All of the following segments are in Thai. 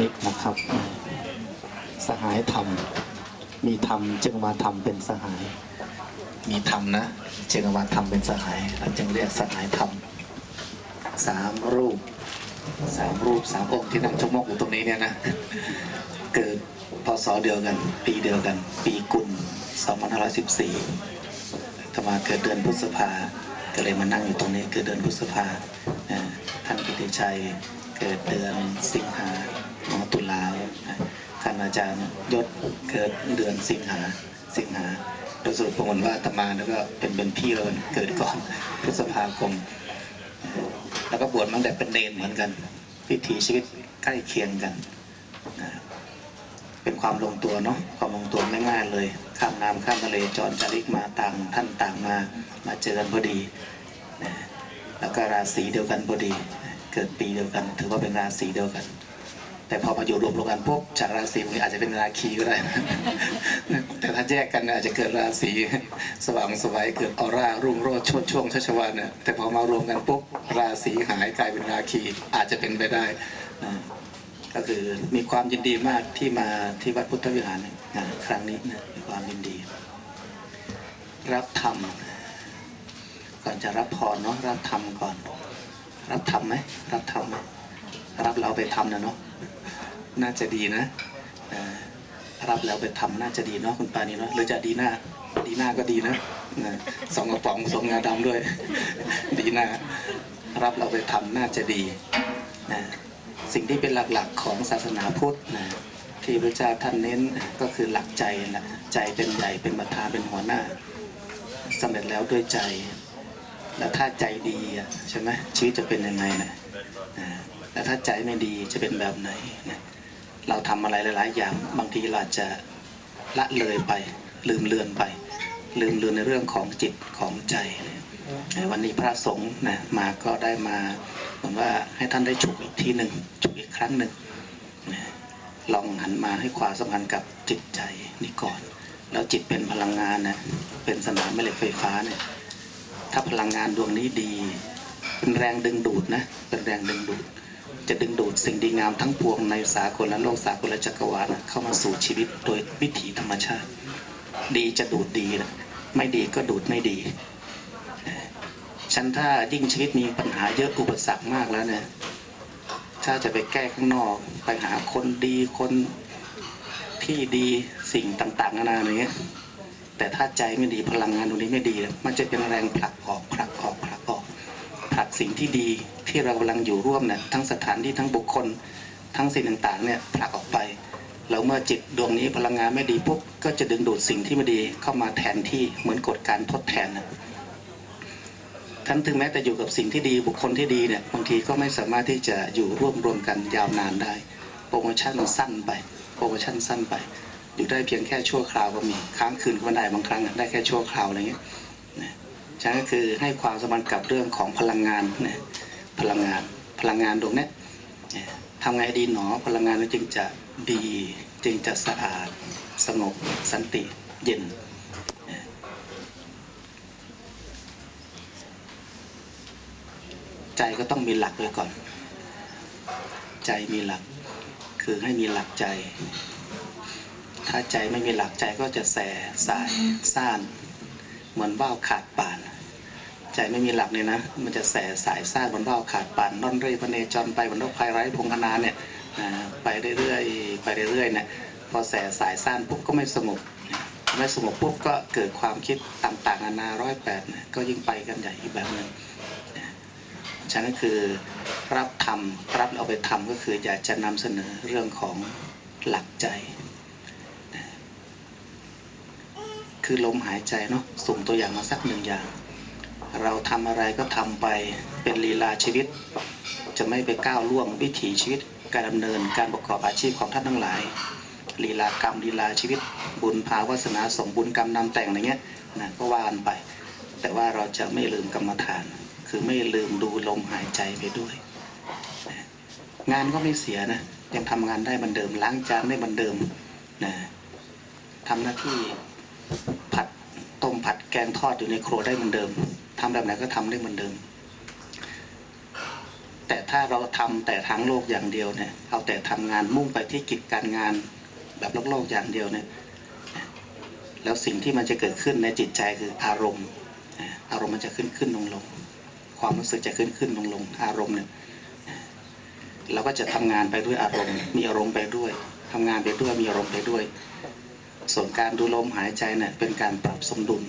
มิตรนะครับ สหายธรรม มีธรรมจึงมาธรรมเป็นสหาย มีธรรมนะจึงมาธรรมเป็นสหายจึงเรียกสหายธรรมสามรูปสามรูปสามองค์ที่นั่งชมมกอยู่ตรงนี้เนี่ยนะ เกิดพศเดียวกัน ปีเดียวกัน ปีกุล2514ธรรมาเกิดเดือนพฤษภาก็เลยมานั่งอยู่ตรงนี้เกิดเดือนพฤษภาท่านกิติชัยเกิดเดือนสิงหา ตุลาท่านอาจารย์ยศเกิดเดือนสิงหาสิงหาโดยสรุปประมวลว่าตมาแล้วก็เป็นเป็นพี่เราเกิดก่อนพฤษภาคม แล้วก็บวชมาตั้งแต่เป็นเนนเหมือนกันวิถีชีวิตใกล้เคียงกัน เป็นความลงตัวเนาะความลงตัวไม่ง่ายเลย ข้ามน้ำข้ามทะเลจรจาริกมาต่างท่านต่างมามาเจอกันพอดีแล้วก็ราศีเดียวกันพอดี เกิดปีเดียวกัน ถือว่าเป็นราศีเดียวกัน แต่พอมาอยู่รวมๆกันปุ๊บจากราศีนี้อาจจะเป็นราคีก็ได้นะแต่ถ้าแยกกันอาจจะเกิดราศีสว่างสวัยเกิดออร่ารุ่งโรจน์ชวดช่วงชัชวานเนี่ยแต่พอมารวมกันปุ๊บราศีหายกลายเป็นราคีอาจจะเป็นไปได้นะก็คือมีความยินดีมากที่มาที่วัดพุทธวิหารนะครั้งนี้นะมีความยินดี รับธรรมก่อนจะรับพรเนาะรับธรรมก่อน รับธรรมไหมรับธรรมไหมรับเราไปทำนะเนาะ น่าจะดีนะรับแล้วไปทำน่าจะดีเนาะคุณปานีเนาะหรือจะดีหน้า ดีหน้าก็ดีนะสองกระป๋องสองงาดำด้วย ดีหน้า รับเราไปทำน่าจะดีนะสิ่งที่เป็นหลักๆของศาสนาพุทธนะที่พระเจ้าท่านเน้นก็คือหลักใจนะใจเป็นใหญ่เป็นประธานเป็นหัวหน้าสำเร็จแล้วด้วยใจ แล้วถ้าใจดีใช่ไหมชีวิตจะเป็นยังไงนะนะ แล้วถ้าใจไม่ดีจะเป็นแบบไหนนะเราทำอะไรหลาย ๆ อย่างบางทีเราจจะละเลยไป ลืมเลือนไป ลืมเลือนในเรื่องของจิตของใจนะวันนี้พระสงฆ์นะมาก็ได้มาเหมือนว่าให้ท่านได้ฉุกอีกทีหนึ่งฉุกอีกครั้งหนึ่งนะลองหันมาให้ความสำคัญกับจิตใจนี่ก่อน แล้วจิตเป็นพลังงานนะเป็นสนามแม่เหล็กไฟฟ้าเนี่ยถ้าพลังงานดวงนี้ดี เป็นแรงดึงดูดนะเป็นแรงดึงดูด จะดึงดูดสิ่งดีงามทั้งปวงในสากลและโลกสากลและจักรวาลนะเข้ามาสู่ชีวิตโดยวิถีธรรมชาติ ดีจะดูดดีนะไม่ดีก็ดูดไม่ดีฉันถ้ายิ่งชีวิตมีปัญหาเยอะอุปสรรคมากแล้วเนี่ยถ้าจะไปแก้ข้างนอก ไปหาคนดีคนที่ดีสิ่งต่างๆนานาอย่างเงี้ยแต่ถ้าใจไม่ดีพลังงานตรงนี้ไม่ดี มันจะเป็นแรงผลักออกผลักออกผลักออก ผลักสิ่งที่ดีที่เรากำลังอยู่ร่วมเนี่ยทั้งสถานที่ทั้งบุคคล ทั้งสิ่งต่างๆเนี่ยผลักออกไปแล้วเมื่อจิตดวงนี้พลังงานไม่ดีปุ๊บก็จะดึงดูดสิ่งที่ไม่ดีเข้ามาแทนที่เหมือนกฎการทดแทนนะท่านถึงแม้แต่อยู่กับสิ่งที่ดีบุคคลที่ดีเนี่ยบางทีก็ไม่สามารถที่จะอยู่ร่วมรวมกันยาวนานได้ โปรโมชั่นมันสั้นไป โปรโมชั่นสั้นไป อยู่ได้เพียงแค่ชั่วคราวก็มีค้างคืนก็ได้บางครั้งได้แค่ชั่วคราวอะไรเงี้ยนะ ฉะนั้นก็คือให้ความสำคัญกับเรื่องของพลังงานนะพลังงานพลังงานดวงนี้ทำไงดีหนอพลังงานนั้นจึงจะดีจึงจะสะอาดสงบสันติเย็นใจก็ต้องมีหลักไว้ก่อน ใจมีหลัก คือให้มีหลักใจ ถ้าใจไม่มีหลักใจก็จะแสสายซ่าน เหมือนว่าวขาดป่าน ใจไม่มีหลักเนี่ยนะ มันจะแสสายซ่านเหมือนว่าขาดป่านร่อนเร่พเนจรไปเหมือนนกพายไร้พงคณาเนี่ยไปเรื่อยๆไปเรื่อยๆเนี่ยพอแสสายซ่านปุ๊บก็ไม่สงบไม่สงบปุ๊บก็เกิดความคิดต่างๆนานาร้อยแปดเนี่ยก็ยิ่งไปกันใหญ่อีกแบบหนึ่งฉะนั้นคือรับทำรับเอาไปทำก็คืออยากจะนำเสนอเรื่องของหลักใจ คือลมหายใจเนาะส่งตัวอย่างมาสักหนึ่งอย่าง เราทำอะไรก็ทำไปเป็นลีลาชีวิต จะไม่ไปก้าวล่วงวิถีชีวิต การดำเนินการประกอบอาชีพของท่านทั้งหลายลีลากรรมลีลาชีวิต บุญภาวาสนาส่งบุญกรรมนำแต่งอะไรเงี้ยนะก็ว่านไป แต่ว่าเราจะไม่ลืมกรรมฐาน คือไม่ลืมดูลมหายใจไปด้วย งานก็ไม่เสียนะยังทำงานได้เหมือนเดิมล้างจานได้เหมือนเดิมนะทำหน้าที่ผัดต้มผัดแกงทอดอยู่ในครัวได้เหมือนเดิม ทำแบบไหนก็ทำได้เหมือนเดิม แต่ถ้าเราทำแต่ทางโลกอย่างเดียวเนี่ย เอาแต่ทำงานมุ่งไปที่กิจการงานแบบโลกโลกๆอย่างเดียวเนี่ย แล้วสิ่งที่มันจะเกิดขึ้นในจิตใจคืออารมณ์ อารมณ์มันจะขึ้นขึ้นลงลง ความรู้สึกจะขึ้นขึ้นลงลง อารมณ์เนี่ย เราก็จะทำงานไปด้วยอารมณ์ มีอารมณ์ไปด้วยทำงานไปด้วย มีอารมณ์ไปด้วย ส่วนการดูลมหายใจเนี่ยเป็นการปรับสมดุล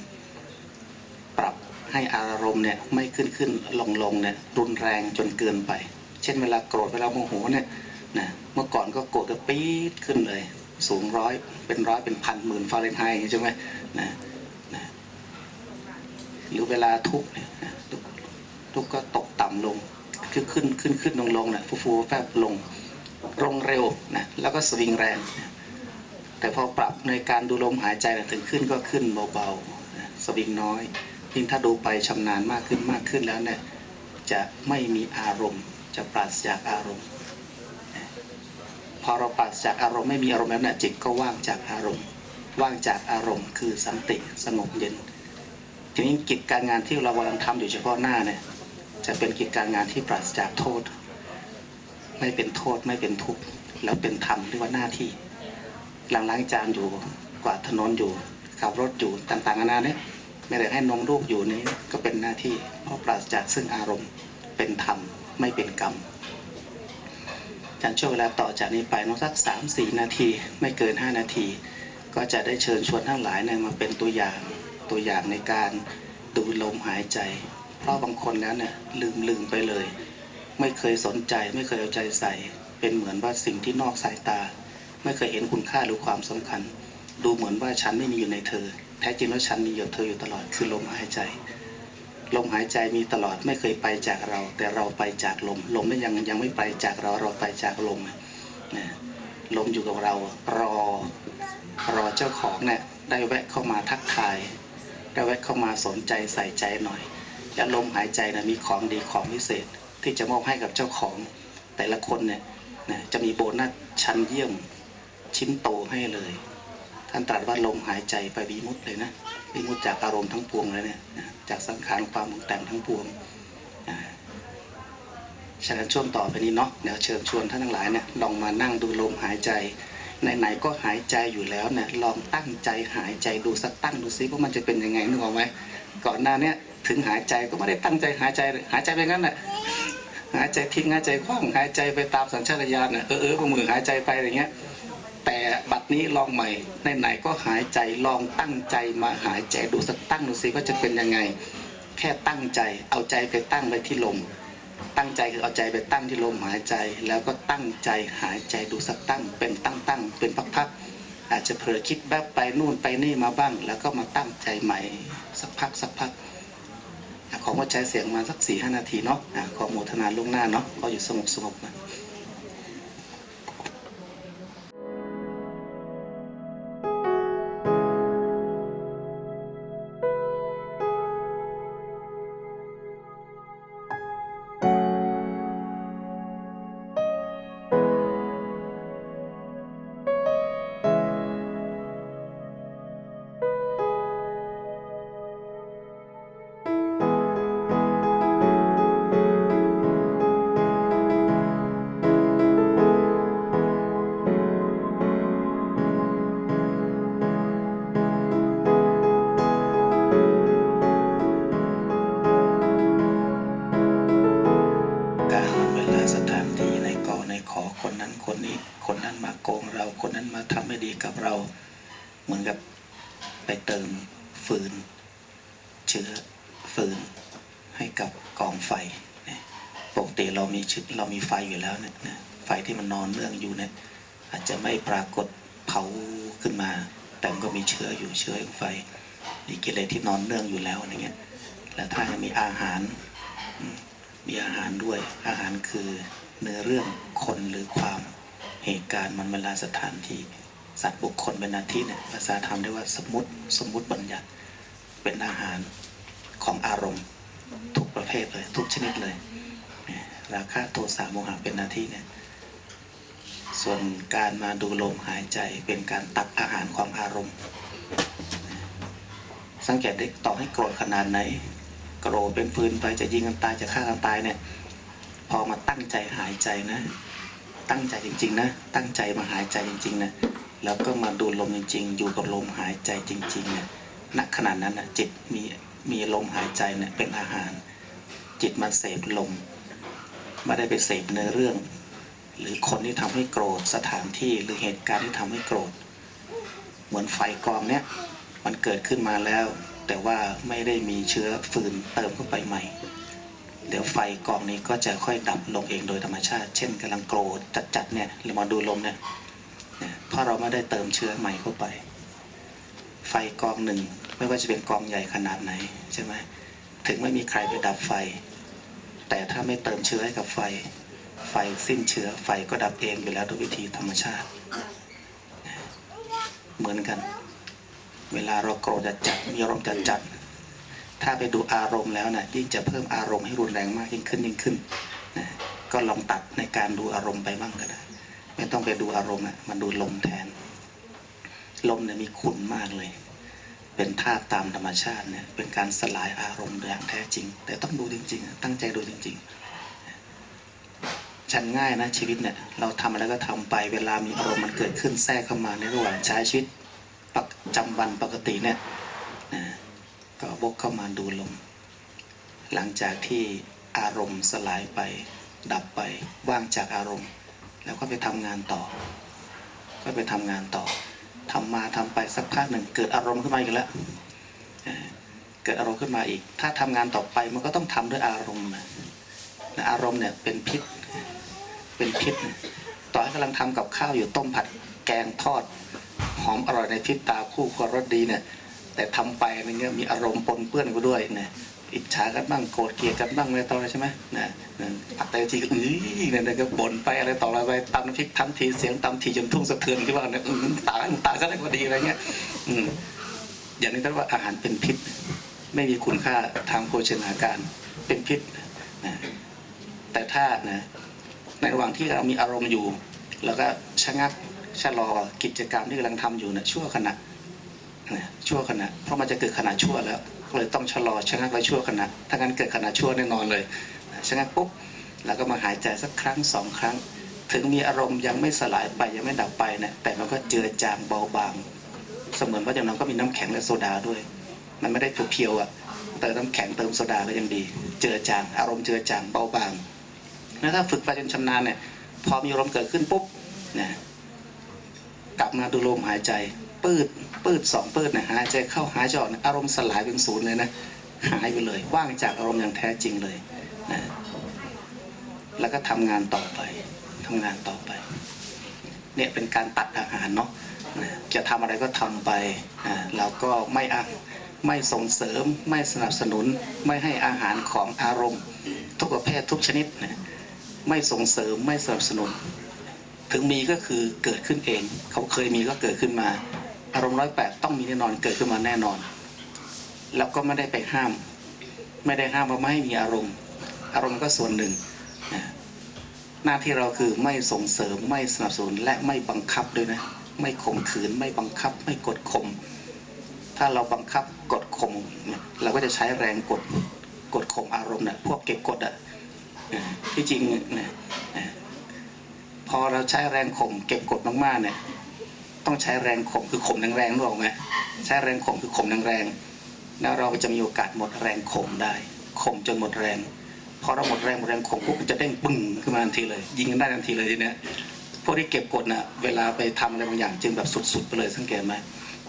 ให้อารมณ์เนี่ยไม่ขึ้นขึ้นลงลงเนี่ยรุนแรงจนเกินไป เช่นเวลาโกรธเวลาโมโหเนี่ยนะเมื่อก่อนก็โกรธก็ปี๊ดขึ้นเลย สูงร้อยเป็นร้อยเป็นพันหมื่นฟาเรนไฮต์ใช่ไหมนะนะหรือเวลาทุกข์เนี่ยทุกข์ทุกก็ตกต่ำลงคือขึ้นขึ้นขึ้นลงลงนะฟูฟูแฟบลงลงเร็วนะแล้วก็สวิงแรง แต่พอปรับในการดูลมหายใจถึงขึ้นก็ขึ้นเบาๆสวิงน้อย ยิ่งถ้าดูไปชำนาญมากขึ้นมากขึ้นแล้วเนี่ยจะไม่มีอารมณ์ จะปราศจากอารมณ์ พอเราปราศจากอารมณ์ไม่มีอารมณ์แล้วเนี่ยจิตก็ว่างจากอารมณ์ ว่างจากอารมณ์ คือสันติสงบเย็น ทีนี้กิจการงานที่เรากำลังทำอยู่เฉพาะหน้าเนี่ยจะเป็นกิจการงานที่ปราศจากโทษ ไม่เป็นโทษไม่เป็นทุกข์แล้วเป็นธรรมเรียกว่าหน้าที่หลังล้างจานอยู่กวาดถนนอยู่ขับรถอยู่ต่างๆนานาเนี่ย ไม่ได้ให้นมลูกอยู่นี้ก็เป็นหน้าที่เพราะปราศจากซึ่งอารมณ์เป็นธรรมไม่เป็นกรรมจากช่วงเวลาต่อจากนี้ไปเนอะสักสามสี่นาทีไม่เกิน5นาที ก็จะได้เชิญชวนทั้งหลายเนี่ยมาเป็นตัวอย่างตัวอย่างในการดูลมหายใจ เพราะบางคนแล้วเนี่ยลืมลืมไปเลย ไม่เคยสนใจไม่เคยเอาใจใส่ เป็นเหมือนว่าสิ่งที่นอกสายตา ไม่เคยเห็นคุณค่าหรือความสำคัญ ดูเหมือนว่าฉันไม่มีอยู่ในเธอ แท้จริงแล้วฉันมีอยู่เธออยู่ตลอดคือลมหายใจ ลมหายใจมีตลอดไม่เคยไปจากเรา แต่เราไปจากลม ลมนั้นยังยังไม่ไปจากเราเราไปจากลมนะลมอยู่กับเรารอรอเจ้าของเนี่ยได้แวะเข้ามาทักทาย ได้แวะเข้ามาสนใจใส่ใจหน่อย และลมหายใจนะมีของดีของพิเศษ ที่จะมอบให้กับเจ้าของแต่ละคนเนี่ยนะจะมีโบนัสชั้นเยี่ยมชิ้นโตให้เลย ท่านตรัสว่าลมหายใจไปวิมุตเลยนะวิมุตจากอารมณ์ทั้งปวงเลยเนี่ยจากสังขารความปรุงแต่งทั้งปวงฉะนั้นช่วงต่อไปนี้เนาะเดี๋ยวเชิญชวนท่านทั้งหลายเนี่ยลองมานั่งดูลมหายใจไหนๆก็หายใจอยู่แล้วเนี่ยลองตั้งใจหายใจดูสักตั้งดูซิว่ามันจะเป็นยังไงนึกออกไหมก่อนหน้าเนี้ถึงหายใจก็ไม่ได้ตั้งใจหายใจเลยหายใจไปงั้นแหละหายใจทิ้งหายใจคว่ำหายใจไปตามสัญชาตญาณเออเออมือหายใจไปอะไรเงี้ย แต่บัดนี้ลองใหม่ไหนๆก็หายใจลองตั้งใจมาหายใจดูสักตั้งดูสิว่าจะเป็นยังไง แค่ตั้งใจเอาใจไปตั้งไว้ที่ลม ตั้งใจคือเอาใจไปตั้งที่ลมหายใจ แล้วก็ตั้งใจหายใจดูสักตั้ง เป็นตั้งตั้งเป็นพักๆอาจจะเผลอคิดแวบไปนู่นไปนี่มาบ้าง แล้วก็มาตั้งใจใหม่สักพักสักพักขอว่าใช้เสียงมาสักสี่ห้านาทีเนาะขอโมทนาล่วงหน้าเนาะก็อยู่สงบสงบนะ มีชึเรามีไฟอยู่แล้วเนี่ยนะไฟที่มันนอนเนื่องอยู่เนี่ยอาจจะไม่ปรากฏเผาขึ้นมา แต่มันก็มีเชื้ออยู่เชื้อของไฟมีกิเลสที่นอนเนื่องอยู่แล้วอย่างเงี้ยแล้วถ้ามีอาหาร มีอาหารด้วยอาหารคือเนื้อเรื่องคนหรือความเหตุการณ์มันเวลาสถานที่สัตว์บุคคลเป็นอาทิเนี่ยภาษาธรรมเรียกว่าสมมติสมมติบัญญัติเป็นอาหารของอารมณ์ทุกประเภทเลย ทุกชนิดเลยเนี่ย ราคะโทสะโมหะเป็นหน้าที่เนี่ยส่วนการมาดูลมหายใจเป็นการตักอาหารของอารมณ์ สังเกตได้ต่อให้โกรธขนาดไหน โกรธเป็นฟืนไปจะยิงกันตายจะฆ่ากันตายเนี่ยพอมาตั้งใจหายใจนะ ตั้งใจจริง ๆ นะ ตั้งใจมาหายใจจริง ๆ นะแล้วก็มาดูลมจริง ๆ อยู่กับลมหายใจจริงๆเนี่ยณขณะนั้นนะจิตมีมีลมหายใจเนี่ยเป็นอาหาร จิตมันเสพลม ไม่ได้ไปเสพเนื้อเรื่อง หรือคนที่ทำให้โกรธสถานที่หรือเหตุการณ์ที่ทำให้โกรธ เหมือนไฟกองเนี่ยมันเกิดขึ้นมาแล้ว แต่ว่าไม่ได้มีเชื้อฟืนเติมเข้าไปใหม่ เดี๋ยวไฟกองนี้ก็จะค่อยดับลงเองโดยธรรมชาติ เช่นกำลังโกรธจัดๆเนี่ยเรามาดูลมเนี่ยเนี่ยเพราะเราไม่ได้เติมเชื้อใหม่เข้าไป ไฟกองหนึ่งไม่ว่าจะเป็นกองใหญ่ขนาดไหนใช่ไหมถึงไม่มีใครไปดับไฟ แต่ถ้าไม่เติมเชื้อให้กับไฟ ไฟสิ้นเชื้อไฟก็ดับเองอยู่แล้วโดยวิธีธรรมชาติ เหมือนกัน เวลาเราโกรธจัดจัดมีอารมณ์จัดจัด ถ้าไปดูอารมณ์แล้วนะ่ะยิ่งจะเพิ่มอารมณ์ให้รุนแรงมากยิ่งขึ้นยิ่งขึ้นนะก็ลองตัดในการดูอารมณ์ไปบ้างก็ได้ไม่ต้องไปดูอารมณ์นะมันดูลมแทน ลมเนี่ยมีคุณมากเลย เป็นธาตุตามธรรมชาติเนี่ยเป็นการสลายอารมณ์อย่างแท้จริง แต่ต้องดูจริง ๆ ตั้งใจดูจริงๆฉันง่ายนะชีวิตเนี่ยเราทำอะไรก็ทำไปเวลามีอารมณ์มันเกิดขึ้นแทรกเข้ามาในระหว่างใช้ชีวิตประจำวันปกติเนี่ยนะก็วกเข้ามาดูลม หลังจากที่อารมณ์สลายไป ดับไปว่างจากอารมณ์ แล้วก็ไปทำงานต่อ ก็ไปทำงานต่อ ทำมาทำไปสักพักหนึ่ง เกิดอารมณ์ขึ้นมาอีกแล้วเกิดอารมณ์ขึ้นมาอีก ถ้าทำงานต่อไปมันก็ต้องทำด้วยอารมณ์นะอารมณ์เนี่ยเป็นพิษ เป็นพิษ ต่อให้กำลังทำกับข้าวอยู่ต้มผัดแกงทอดหอมอร่อยในพริบตาคู่ควรรสดีเนี่ย แต่ทำไปอะไรเงี้ยมีอารมณ์ปนเปื้อนไปด้วยเนี่ย อิจฉากันบ้างโกรธเกลียดกันบ้างอะไรต่ออะไรใช่ไหมนะนะปักแต่ทีก็อื้อเนี่ยก็บ่นไปอะไรต่ออะไรไปตำน้ำพริกทำทีเสียงตำทีจนทุ่งสะเทือนที่ว่าเนี่ยอืมตายตายซะได้พอดีอะไรเงี้ยอืมอย่างนี้ท่านว่าอาหารเป็นพิษ ไม่มีคุณค่าทางโภชนาการเป็นพิษนะแต่ถ้านะในระหว่างที่เรามีอารมณ์อยู่ แล้วก็ชะงักชะลอกิจกรรมที่กำลังทำอยู่นะชั่วขณะนะชั่วขณะ เพราะมันจะเกิดขณะชั่วแล้ว เลยต้องชะลอชะงักไว้ชั่วขณะถ้างั้นเกิดขณะชั่วแน่นอนเลยนะชะงักปุ๊บแล้วก็มาหายใจสักครั้งสองครั้ง ถึงมีอารมณ์ยังไม่สลายไปยังไม่ดับไปนะแต่มันก็เจือจางเบาบาง เสมือนว่าอย่างน้อยก็มีน้ำแข็งและโซดาด้วย มันไม่ได้เพียวๆอะเติมน้ำแข็งเติมโซดาก็ยังดี เจือจางอารมณ์เจือจางเบาบางแล้วถ้าฝึกไปจนชำนาญเนี่ยพอมีอารมณ์เกิดขึ้นปุ๊บนะกลับมาดูลมหายใจ ปืดปืดสองปืดนะหายใจเข้าหายใจออกนะอารมณ์สลายเป็นศูนย์เลยนะหายไปเลยว่างจากอารมณ์อย่างแท้จริงเลยนะแล้วก็ทำงานต่อไปทำงานต่อไป เนี่ยเป็นการตัดอาหารเนาะจะทำอะไรก็ทำไปอ่าเราก็ไม่อะไม่ส่งเสริมไม่สนับสนุนไม่ให้อาหารของอารมณ์ ทุกประเภททุกชนิดนะไม่ส่งเสริมไม่สนับสนุน ถึงมีก็คือเกิดขึ้นเอง เขาเคยมีก็เกิดขึ้นมา อารมณ์ร้อยแปดต้องมีแน่นอนเกิดขึ้นมาแน่นอน แล้วก็ไม่ได้ไปห้าม ไม่ได้ห้ามว่าไม่ให้มีอารมณ์ อารมณ์ก็ส่วนหนึ่ง หน้าที่เราคือไม่ส่งเสริมไม่สนับสนุนและไม่บังคับด้วยนะ ไม่ข่มขืนไม่บังคับ ไม่กดข่มถ้าเราบังคับกดข่มเราก็จะใช้แรงกดกดข่มอารมณ์นี่ยพวกเก็บกดอะที่จริงเนี่ยพอเราใช้แรงข่มเก็บกดมากๆเนี่ย ต้องใช้แรงข่มคือข่มแรงๆรู้ไหมใช้แรงข่มคือข่มแรงๆแล้วเราจะมีโอกาสหมดแรงข่มได้ข่มจนหมดแรงพอเราหมดแรงหมดแรงข่มปุ๊บมันจะเด้งปึ้งขึ้นมาทันทีเลย ยิงกันได้ทันทีเลยทีเนี้ยพวกที่เก็บกดน่ะเวลาไปทำอะไรบางอย่างจึงแบบสุดๆไปเลยสังเกตไหม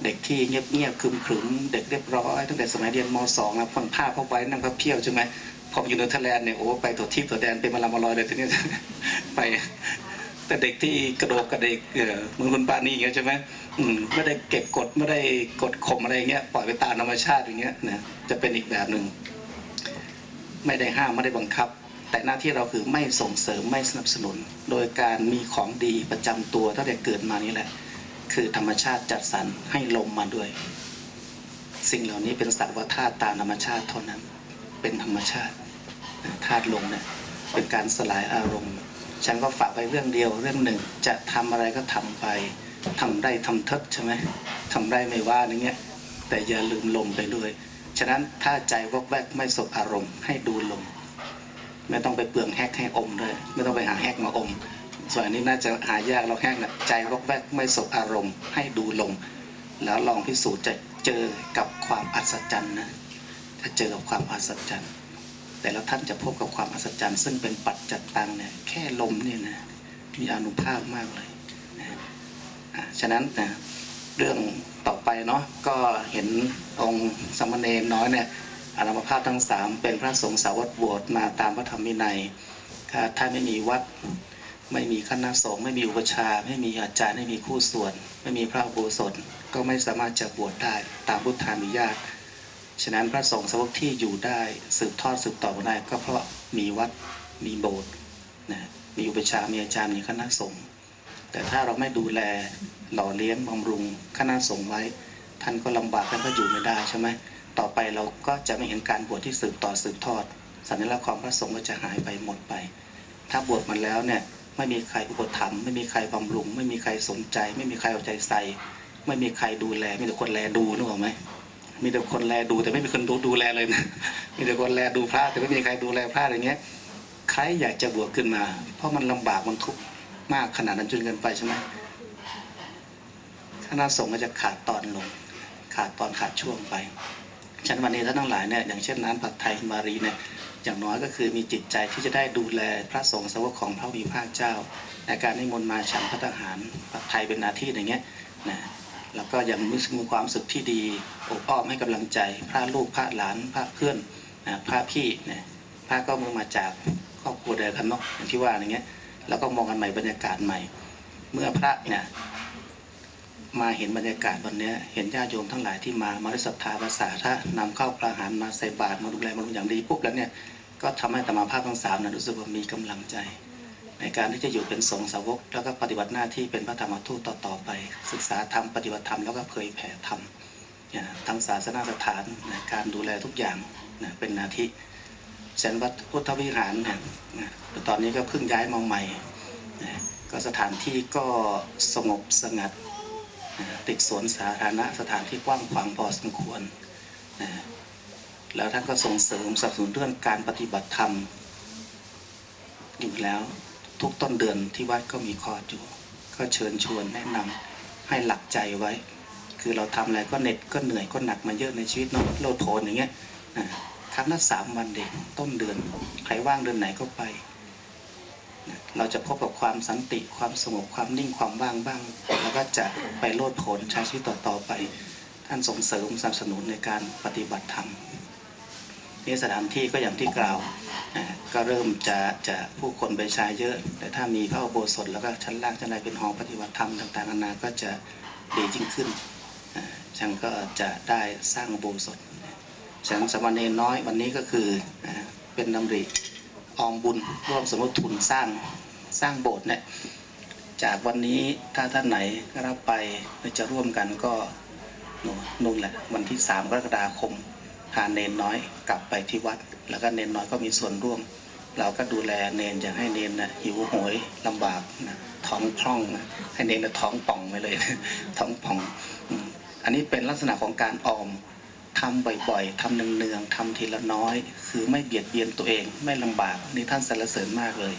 เด็กที่เงียบๆคึมๆเด็กเรียบร้อยตั้งแต่สมัยเรียนม .2 นะผ่อนผ้าเข้าไว้นั่งพับเพี้ยวใช่ไหมพออยู่ในเทอร์แลนด์เนี่ยโอ้ไปตัวทิพย์ตัวแดนเป็นมาลามาลอยเลยทีเนี้ยไป แต่เด็กที่กระโดดกระเดกเหมือนคนปานี่อย่างเงี้ยใช่ไหมไม่ได้เก็บกดไม่ได้กดข่มอะไรเงี้ยปล่อยไปตามธรรมชาติอย่างเงี้ยนะจะเป็นอีกแบบหนึ่งไม่ได้ห้ามไม่ได้บังคับ แต่หน้าที่เราคือไม่ส่งเสริมไม่สนับสนุน โดยการมีของดีประจำตัวตั้งแต่เกิดมานี่แหละ คือธรรมชาติจัดสรรให้ลมมาด้วย สิ่งเหล่านี้เป็นสัตว์ว่าธาตุตามธรรมชาติเท่านั้น เป็นธรรมชาติธาตุลมเนี่ยเป็นการสลายอารมณ์ ฉันก็ฝากไปเรื่องเดียวเรื่องหนึ่ง จะทำอะไรก็ทำไปทำได้ทำเทิดใช่ไหมทำได้ไม่ว่าอย่างเงี้ยแต่อย่าลืมลมไปด้วยฉะนั้นถ้าใจวอกแวกไม่สบอารมณ์ให้ดูลมไม่ต้องไปเปลืองแฮกให้อมด้วยไม่ต้องไปหาแฮกมาอม ส่วนนี้น่าจะหายากเราแฮกนะใจรกแวกไม่สบอารมณ์ ให้ดูลงแล้วลองพิสูจน์จะเจอกับความอัศจรรย์นะจะเจอกับความอัศจรรย์ แต่ละท่านจะพบกับความอัศจรรย์ซึ่งเป็นปัจจัตตังเนี่ยแค่ลมเนี่ยนะมีอนุภาพมากเลยนะฉะนั้นนะเรื่องต่อไปเนาะก็เห็นองค์สามเณรน้อยเนี่ยอารมภาพทั้งสามเป็นพระสงฆ์สาวกบวชมาตามพระธรรมวินัยถ้าไม่มีวัดไม่มีคณะสงฆ์ไม่มีอุปชาไม่มีอาจารย์ไม่มีคู่ส่วน ไม่มีพระโบสถก็ไม่สามารถจะบวชได้ตามพุทธานุญาต ฉะนั้นพระสงฆ์สาวกที่อยู่ได้สืบทอดสืบต่อมาได้ก็เพราะมีวัดมีโบสถ์นะมีอุปชฌามีอาจารย์มีคณะสงฆ์แต่ถ้าเราไม่ดูแลหล่อเลี้ยงบำรุงคณะสงฆ์ไว้ ท่านก็ลำบากท่านก็อยู่ไม่ได้ใช่ไหมต่อไปเราก็จะไม่เห็นการบวชที่สืบต่อสืบทอด สัญลักษณ์ของพระสงฆ์ก็จะหายไปหมดไป ถ้าบวชมาแล้วเนี่ยไม่มีใครอุปถัมภ์ไม่มีใครบำรุง ไม่มีใครสนใจ ไม่มีใครเอาใจใส่ ไม่มีใครดูแลมีแต่คนแลดูนึกออกไหม มีแต่คนแลดูแต่ไม่มีคนดูดูแลเลยนะมีแต่คนแลดูพระแต่ไม่มีใครดูแลพระอะไรเงี้ยใครอยากจะบวชขึ้นมา เพราะมันลำบากมันทุกข์มากขนาดนั้นจนเกินไปใช่ไหมคณะสงฆ์ก็จะขาดตอนลง ขาดตอนขาดช่วงไปฉันวันนี้ท่านทั้งหลายเนี่ยอย่างเช่นนั้นผัดไทยมารีเนี่ยอย่างน้อยก็คือมีจิตใจที่จะได้ดูแลพระสงฆ์สาวกของพระวิภาคเจ้าในการนิมนต์มาฉันพระทหารผัดไทยเป็นหน้าที่อย่างเงี้ยนะ แล้วก็ยังมีมีความสึกที่ดีอบอ้อมให้กำลังใจ พระลูกพระหลานพระเพื่อนนะพระพี่เนี่ยพระก็มือมาจากครอบครัวเดียวกันเนาะอย่างที่ว่าอย่างเงี้ยแล้วก็มองกันใหม่บรรยากาศใหม่ เมื่อพระเนี่ยมาเห็นบรรยากาศวันนี้เห็นญาติโยมทั้งหลายที่มามาด้วยศรัทธาภาษาถ้านำเข้าวปลาอาหารมาใส่บาตรมาดูแลมาดูอย่างดีปุ๊บแล้วเนี่ยก็ทำให้ธรรมาภาพทั้งสามนะรู้สึกว่ามีกำลังใจ ในการที่จะอยู่เป็นสงฆ์สาวก แล้วก็ปฏิบัติหน้าที่เป็นพระธรรมทูตต่อๆไป ศึกษาธรรมปฏิบัติธรรมแล้วก็เผยแผ่ธรรมทั้งศาสนาสถานนะการดูแลทุกอย่างนะเป็นหน้าที่เสนวัดพุทธวิหารเนี่ยนะตอนนี้ก็เพิ่งย้ายมาใหม่นะก็สถานที่ก็สงบสงัดนะติดสวนสาธารณะสถานที่กว้างขวางพอสมควรนะแล้วท่านก็ส่งเสริมสนับสนุนเรื่องการปฏิบัติธรรมอยู่แล้ว ทุกต้นเดือนที่วัดก็มีคอร์สอยู่ ก็เชิญชวนแนะนำให้หลักใจไว้ คือเราทำอะไรก็เหน็ดก็เหนื่อยก็หนักมาเยอะในชีวิตเนาะโลดโผนอย่างเงี้ยครั้งละสามวันเด็กต้นเดือน ใครว่างเดือนไหนก็ไป เราจะพบกับความสันติความสงบความนิ่งความว่างบ้าง แล้วก็จะไปโลดโผนใช้ชีวิตต่อๆไป ท่านส่งเสริมสนับสนุนในการปฏิบัติธรรม นี่สถานที่ก็อย่างที่กล่าวก็เริ่มจะจะผู้คนไปใช้เยอะ แต่ถ้ามีพระอุโบสถแล้วก็ชั้นล่างชั้นในเป็นหอปฏิบัติธรรมต่างๆนานาก็จะดียิ่งขึ้นฉันก็จะได้สร้างอุโบสถฉันสามเณรน้อยวันนี้ก็คือเป็นดำริออมบุญร่วมสมทบทุนสร้างสร้างโบสถ์เนี่ยจากวันนี้ถ้าท่านไหนรับไปจะร่วมกันก็นู่นแหละวันที่สามกรกฎาคม เนนน้อยกลับไปที่วัด แล้วก็เนนน้อยก็มีส่วนร่วม เราก็ดูแลเนนอย่าให้เนนนะหิวโหยลำบากนะท้องคล่องนะให้เนนนะท้องป่องไปเลย ท้องป่อง อันนี้เป็นลักษณะของการออมทำบ่อยๆทำเนืองๆทำทีละน้อย คือไม่เบียดเบียนตัวเอง ไม่ลำบากนี่ท่านสรรเสริญมากเลย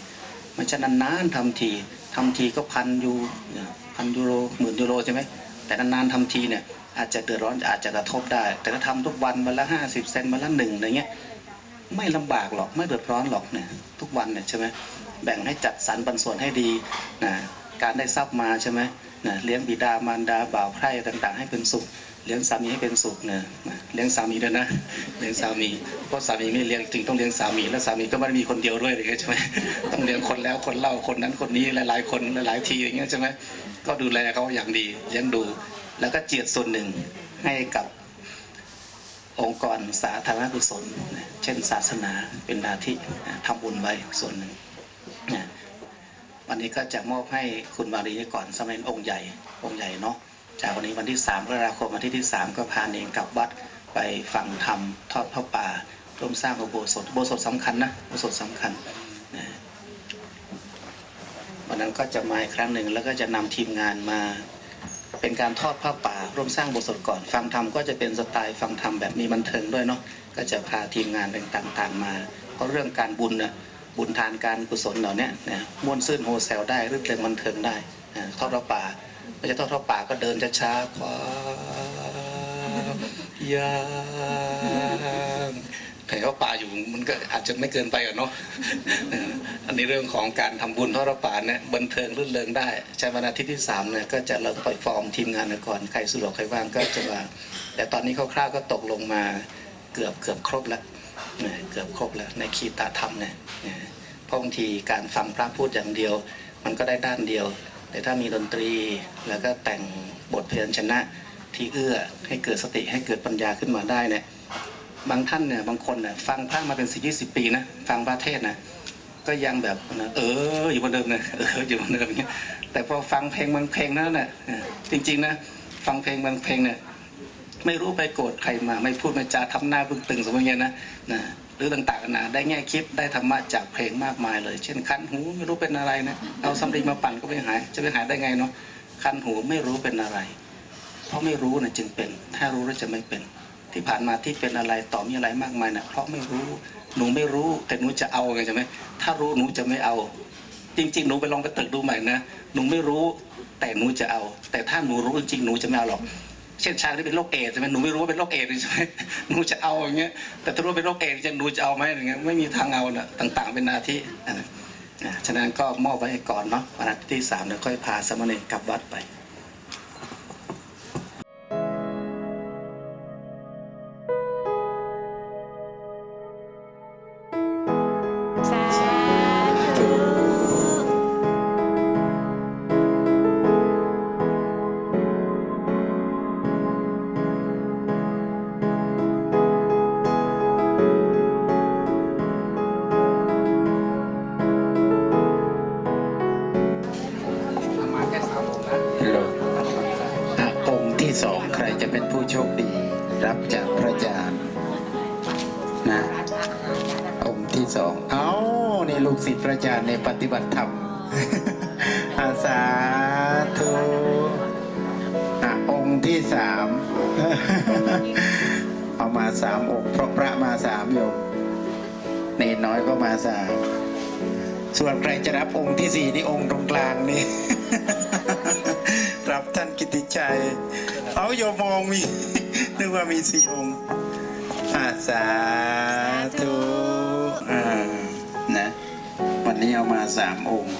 มันจะนานๆทำทีทำทีก็พันยูพันยูโรหมื่นยูโรใช่ไหมแต่นานๆทำทีเนี่ย อาจจะเดือดร้อนอาจจะกระทบได้ แต่ถ้าทำทุกวันวันละห้าสิบเซนวันละหนึ่งอะไรเงี้ยไม่ลำบากหรอกไม่เดือดร้อนหรอกเนี่ยทุกวันเนี่ยใช่ไหมแบ่งให้จัดสรรปันส่วนให้ดีนะการได้ทรัพย์มาใช่ไหมนะเลี้ยงบิดามารดาบ่าวไพร่ต่าง ๆ ให้เป็นสุข เลี้ยงสามีให้เป็นสุขเนี่ยเลี้ยงสามีด้วยนะ เลี้ยงสามีเพราะสามีไม่เลี้ยงจริงต้องเลี้ยงสามีแล้วสามีก็ไม่ได้มีคนเดียวด้วยอะไรเงี้ยใช่ไหมต้องเลี้ยงคนแล้วคนเล่าคนนั้นคนนี้หลายๆคนหลายๆทีอย่างเงี้ยใช่ไหมก็ดูแลเขาอย่างดีเลี้ยงดู แล้วก็เจียดส่วนหนึ่งให้กับองค์กรสาธารณกุศล เช่นศาสนาเป็นหนาที่ทำบุญไว้ส่วนหนึ่งวันนี้ก็จะมอบให้คุณมารีก่อนสำเร็จองค์ใหญ่องค์ใหญ่เนาะจากวันนี้วันที่3กรกฎาคมวันที่ที่ 3 ก็พาเนงกลับวัดไปฟังธรรมทอดพระป่าร่วมสร้างอุโบสถอุโบสถสำคัญนะโบสถสำคัญนะวันนั้นก็จะมาอีกครั้งหนึ่งแล้วก็จะนำทีมงานมา เป็นการทอดผ้าป่าร่วมสร้างบทสดก่อน ฟังธรรมก็จะเป็นสไตล์ฟังธรรมแบบมีบันเทิงด้วยเนาะก็จะพาทีมงานต่างๆมา เพราะเรื่องการบุญน่ะบุญทานการกุศลเหล่าเนี้ยนะม้วนซื่นโฮเซลได้รื่นเริงบันเทิงได้นะทอดผ้าป่าไม่ใช่ทอดผ้าป่าก็เดินช้าๆควายา เขาป่าอยู่มันก็อาจจะไม่เกินไปอะเนาะเอออันนี้เรื่องของการทำบุญทอดพระป่าเนี่ยบันเทิงรื่นเริงได้ใช้วันอาทิตย์ที่สามเนี่ยก็จะเราปล่อยฟอร์มทีมงานไปก่อนใครสะดวกใครว่างก็จะมา แต่ตอนนี้คร่าวๆก็ตกลงมาเกือบเกือบครบแล้วนะเกือบครบแล้วในคีตาธรรมเนี่ยนะเพราะบางทีการฟังพระพูดอย่างเดียว มันก็ได้ด้านเดียว แต่ถ้ามีดนตรีแล้วก็แต่งบทเพลงชนะที่เอื้อให้เกิดสติให้เกิดปัญญาขึ้นมาได้เนี่ย บางท่านเนี่ยบางคนเนี่ยฟังพระมาเป็นสิบยี่สิบปีนะฟังพระเทศนะก็ยังแบบเอออยู่เหมือนเดิมนะเอออยู่เหมือนเดิมอย่างเงี้ยแต่พอฟังเพลงบางเพลงนั้นน่ะจริงๆนะฟังเพลงบางเพลงเนี่ยไม่รู้ไปโกรธใครมา ไม่พูดไม่จาทำหน้าบึ้งตึงสมมติเงี้ยนะนะหรือต่างๆนะได้แง่คิดได้ธรรมะจากเพลงมากมายเลย เช่นคันหูไม่รู้เป็นอะไรนะเอาสำลีมาปั่นก็ไม่หาย จะไปหายได้ไงเนาะคันหูไม่รู้เป็นอะไร เพราะไม่รู้นะจึงเป็น ถ้ารู้แล้วจะไม่เป็น ที่ผ่านมาที่เป็นอะไรต่อมีอะไรมากมายนะเพราะไม่รู้หนูไม่รู้แต่หนูจะเอาไงใช่ไหมถ้ารู้หนูจะไม่เอา จริง ๆ หนูไปลองไปตึกดูใหม่นะหนูไม่รู้แต่หนูจะเอา แต่ถ้าหนูรู้จริงๆหนูจะไม่เอาหรอกเช่นชาที่เป็นโรคเอดส์ใช่ไหมหนูไม่รู้ว่าเป็นโรคเอดส์ใช่ไหมหนูจะเอาอย่างเงี้ยแต่ถ้ารู้เป็นโรคเอดส์จะหนูจะเอาไหมอย่างเงี้ยไม่มีทางเอาน่ะต่าง ๆ เป็นหนาที่นะฉะนั้นก็มอบไว้ก่อนเนาะวันอาทิตย์ที่สามเดี๋ยวค่อยพาสามณรกลับวัดไป ที่สองใครจะเป็นผู้โชคดี รับจากพระอาจารย์นะองค์ที่สองเอ้านี่ลูกศิษย์พระอาจารย์ในปฏิบัติธรรมอาสาธุอะองค์ที่สามเอามาสามองค์เพราะพระมาสามโยมเนน้อยก็มาสามส่วนใครจะรับองค์ที่สี่นี่องค์ตรงกลางนี่รับท่านกิติชัย เอาโยมมองมี นึกว่ามีสี่องค์อาสาธุอ่านะวันนี้เอามาสามองค์